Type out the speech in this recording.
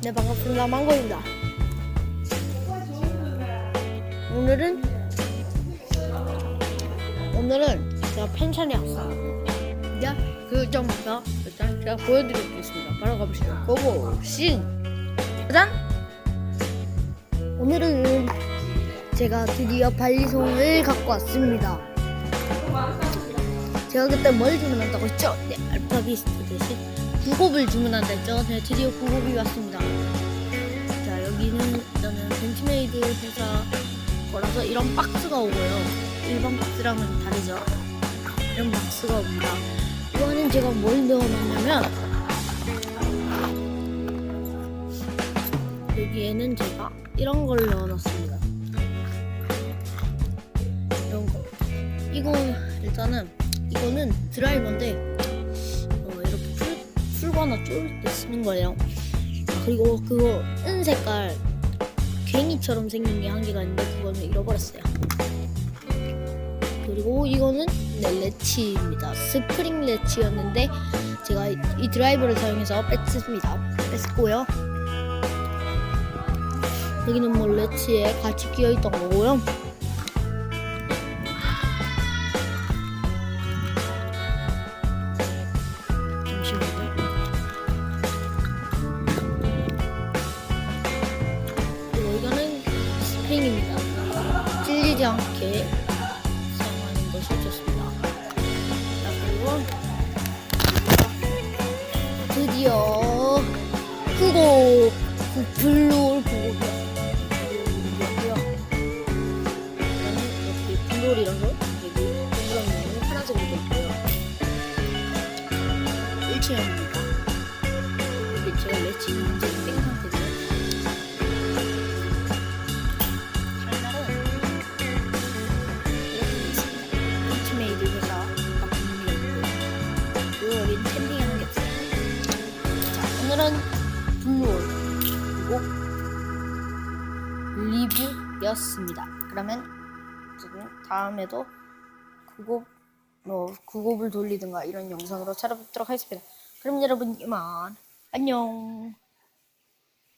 네 반갑습니다. 망고입니다. 오늘은 오늘은 제가 펜션에 왔습니다 그 점부터 일단 제가 보여드리겠습니다. 바로 가보시죠. 고고 신 짜잔! 오늘은 제가 드디어 발리송을 갖고 왔습니다. 제가 그때 뭘 주문한다고 했죠? 네 알파비스트 대신 구곱을 주문한다 했죠? 네 드디어 구곱이 왔습니다. 자 여기는 일단은 벤치메이드 회사 거라서 이런 박스가 오고요. 일반 박스랑은 다르죠. 이런 박스가 옵니다. 이거는 제가 뭘 넣어놨냐면 여기에는 제가 이런 걸 넣어놨습니다. 이런 거. 이거 일단은 이거는 드라이버인데 풀거나 쪼을 때 쓰는 거예요 그리고 그거 은 색깔 괭이처럼 생긴 게 한 개가 있는데 그거는 잃어버렸어요. 그리고 이거는 네, 레치입니다. 스프링 레치였는데 제가 이, 이 드라이버를 사용해서 뺐습니다. 뺐고요. 여기는 뭐 레치에 같이 끼어 있던 거고요. 찔리지 않게 사용하는 것이 좋습니다. 자, 그리고 드디어 크고 그 블루올 보고요. 이거는 이렇게 블루올이라서 여기 동그라미 파란색으로 돼 있고요. 일체형입니다. 이게 제가 레치 문제 오늘은 블루홀 그리고 리뷰였습니다. 그러면 지금 다음에도 구곡 뭐 구곡을 돌리든가 이런 영상으로 찾아뵙도록 하겠습니다. 그럼 여러분 이만 안녕.